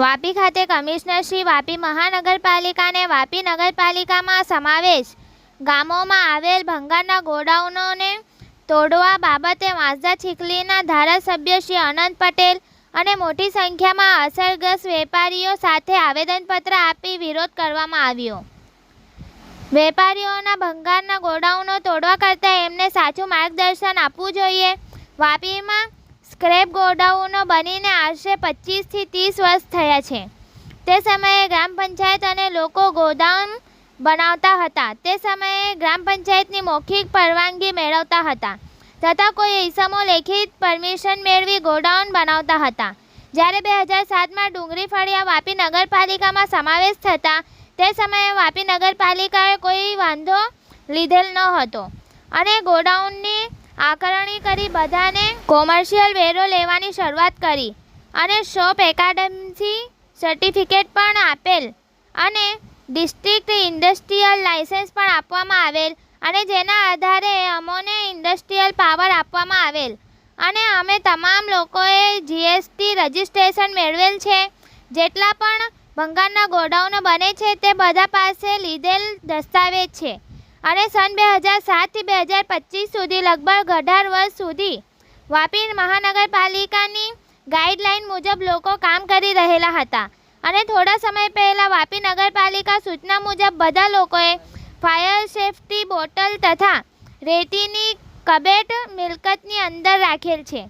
વાપી ખાતે કમિશનર શ્રી વાપી મહાનગરપાલિકાને વાપી નગરપાલિકામાં સમાવેશ. ગામોમાં આવેલ ભંગારના ગોડાઉનોને તોડવા બાબતે વાંસદા છીકલીના ધારાસભ્ય શ્રી અનંત પટેલ અને મોટી સંખ્યામાં અસરગ્રસ્ત વેપારીઓ સાથે આવેદનપત્ર આપી વિરોધ કરવામાં આવ્યો. વેપારીઓના ભંગારના ગોડાઉનો તોડવા કરતાં એમને સાચું માર્ગદર્શન આપવું જોઈએ. વાપીમાં સ્ક્રેપ ગોડાઉનો બનીને આશરે પચીસથી ત્રીસ વર્ષ થયા છે. તે સમયે ગ્રામ પંચાયત અને લોકો ગોડાઉન બનાવતા હતા. તે સમયે ગ્રામ પંચાયતની મૌખિક પરવાનગી મેળવતા હતા. તથા કોઈ ઈસમો લેખિત પરમિશન મેળવી ગોડાઉન બનાવતા હતા. જ્યારે બે હજાર સાતમાં ડુંગળી ફળિયા વાપી નગરપાલિકામાં સમાવેશ થતાં, તે સમયે વાપી નગરપાલિકાએ કોઈ વાંધો લીધેલ ન હતો. અને ગોડાઉનની આકારણી કરી બધાને કોમર્શિયલ વેરો લેવાની શરૂઆત કરી અને શોપ એકાડેમી સર્ટિફિકેટ પણ આપેલ અને ડિસ્ટ્રિક્ટ ઇન્ડસ્ટ્રીયલ લાઇસન્સ પણ આપવામાં આવેલ અને જેના આધારે અમોને ઇન્ડસ્ટ્રીયલ પાવર આપવામાં આવેલ. અને અમે તમામ લોકોએ જીએસટી રજિસ્ટ્રેશન મેળવેલ છે. જેટલા પણ ભંગારના ગોડાઉનો બને છે તે બધા પાસે લીધેલ દસ્તાવેજ છે. અને સન બે હજાર સાતથી બે હજાર પચીસ સુધી લગભગ અઢાર વર્ષ સુધી વાપી મહાનગરપાલિકાની ગાઈડલાઈન મુજબ લોકો કામ કરી રહેલા હતા. અને થોડા સમય પહેલાં વાપી નગરપાલિકા સૂચના મુજબ બધા લોકોએ ફાયર સેફટી બોટલ તથા રેતીની કબેટ મિલકતની અંદર રાખેલ છે.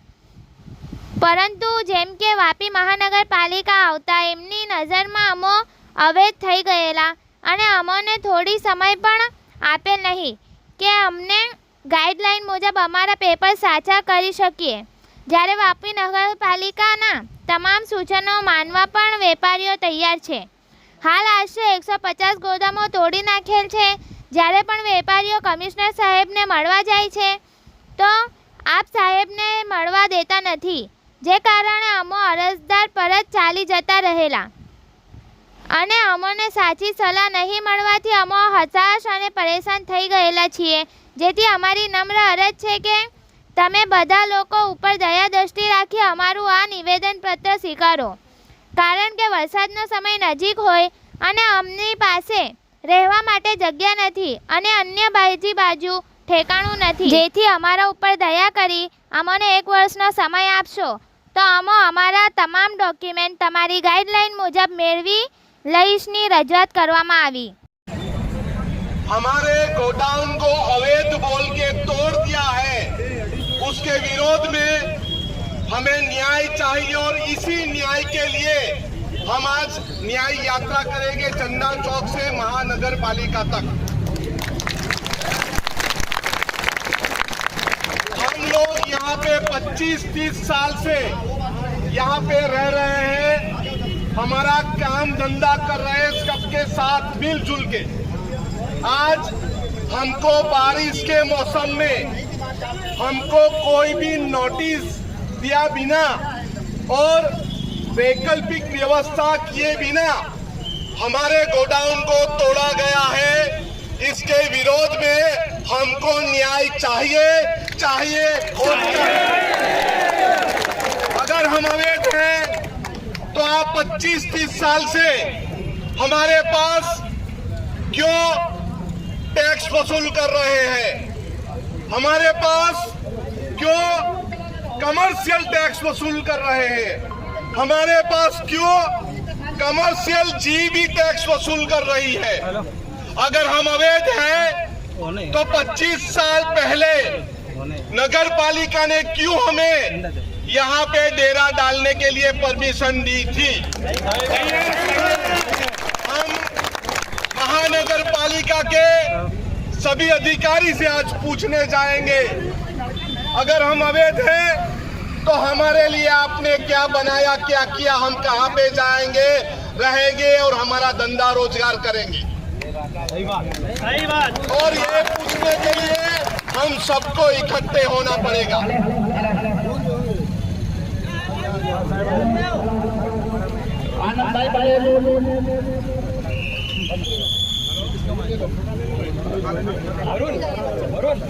પરંતુ જેમ કે વાપી મહાનગરપાલિકા આવતા એમની નજરમાં અમો અવૈધ થઈ ગયેલા અને અમોને થોડી સમય પણ આપેલ નહીં કે અમને ગાઈડલાઈન મુજબ અમારા પેપર સાચા કરી શકીએ. જ્યારે વાપી નગરપાલિકાના તમામ સૂચનો માનવા પણ વેપારીઓ તૈયાર છે. હાલ આશરે એકસો પચાસ ગોદામો તોડી નાખેલ છે. જ્યારે પણ વેપારીઓ કમિશનર સાહેબને મળવા જાય છે, તો આપ સાહેબને મળવા દેતા નથી. જે કારણે અમો અરજદાર પરત ચાલી જતા રહેલા. અને અમોને સાચી સલાહ નહીં મળવાથી અમો હતાશ અને પરેશાન થઈ ગયેલા છીએ. જેથી અમારી નમ્ર અરજ છે કે તમે બધા લોકો ઉપર દયા દ્રષ્ટિ રાખી અમારું આ નિવેદનપત્ર સ્વીકારો. કારણ કે વરસાદનો સમય નજીક હોય અને અમની પાસે રહેવા માટે જગ્યા નથી અને અન્ય બાજી બાજુ ઠેકાણું નથી. જેથી અમારા ઉપર દયા કરી અમને એક વર્ષનો સમય આપશો. તો અમો અમારા તમામ ડોક્યુમેન્ટ તમારી ગાઈડલાઈન મુજબ મેળવી લઈશની રજૂઆત કરવામાં આવી हमारे गोडाउन को अवैध बोल के तोड़ दिया है उसके विरोध में हमें न्याय चाहिए और इसी न्याय के लिए हम आज न्याय यात्रा करेंगे चंदा चौक से महानगर पालिका तक हम लोग यहाँ पे 25-30 साल से यहाँ पे रह रहे हैं हमारा काम धंधा कर रहे सबके साथ मिलजुल के आज हमको बारिश के मौसम में हमको कोई भी नोटिस दिया बिना और वैकल्पिक व्यवस्था किए बिना हमारे गोडाउन को तोड़ा गया है इसके विरोध में हमको न्याय चाहिए चाहिए और चाहिए। 25 30 साल से हमारे पास क्यों टैक्स वसूल कर रहे हैं? हमारे पास क्यों कमर्शियल टैक्स वसूल कर रहे हैं? हमारे पास क्यों कमर्शियल जीबी टैक्स वसूल कर रही है? अगर हम अवैध हैं तो 25 साल पहले नगर पालिका ने क्यों हमें यहाँ पे डेरा डालने के लिए परमिशन दी थी। हम महानगर पालिका के सभी अधिकारी से आज पूछने जाएँगे। अगर हम अवैध हैं तो हमारे लिए आपने क्या बनाया, क्या किया, हम कहाँ पे जाएँगे, रहेंगे और हमारा धंधा रोज़गार करेंगे। सही बात और ये पूछने के लिए हम सबको इकट्ठे होना पड़ेगा। આનંદભાઈ ભાઈ અરુણ અરુણ